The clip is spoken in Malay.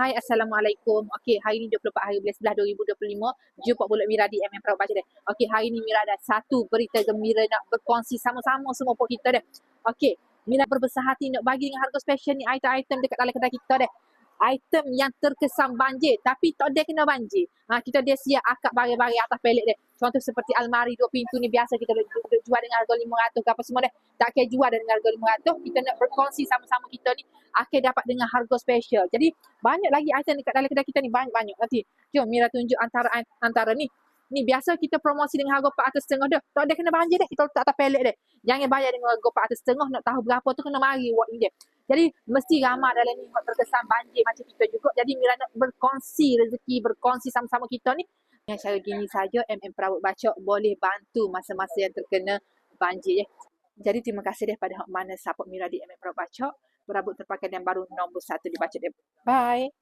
Hai, Assalamualaikum. Okey, hari ni 24 hari bulan 11 2025. Jumpa pula Mira di MM Perawat Baca deh. Okey, hari ni Mira ada satu berita gembira nak berkongsi sama-sama semua pok kita deh. Okey, Mira berbesar hati nak bagi dengan harga special ni item-item dekat dalam kedai kita deh item yang terkesan banjir tapi tak ada kena banjir. Ha, kita dia siap akak barang-barang atas pelik dia. Contoh seperti almari dua pintu ni biasa kita jual dengan harga RM500 ke apa semua dia. Tak akan jual dengan harga RM500. Kita nak berkongsi sama-sama kita ni akan dapat dengan harga special. Jadi banyak lagi item dekat dalam kedai kita ni banyak-banyak nanti. Jom Mira tunjuk antara antara ni. Ni biasa kita promosi dengan harga empat atas setengah dah. Tak ada kena banjir dah. Kita letak atas pelik dia. Jangan bayar dengan harga empat atas setengah. Nak tahu berapa tu kena mari buat dia. Jadi mesti ramai dalam ni buat terkesan banjir macam kita juga. Jadi Mira nak berkongsi rezeki, berkongsi sama-sama kita ni. Dengan cara gini saja MM Perawat Baca boleh bantu masa-masa yang terkena banjir. Ya. Jadi terima kasih daripada hak mana support Mira di MM Perawat Baca. Berabut terpakai yang baru nombor satu dibaca dia. Bye.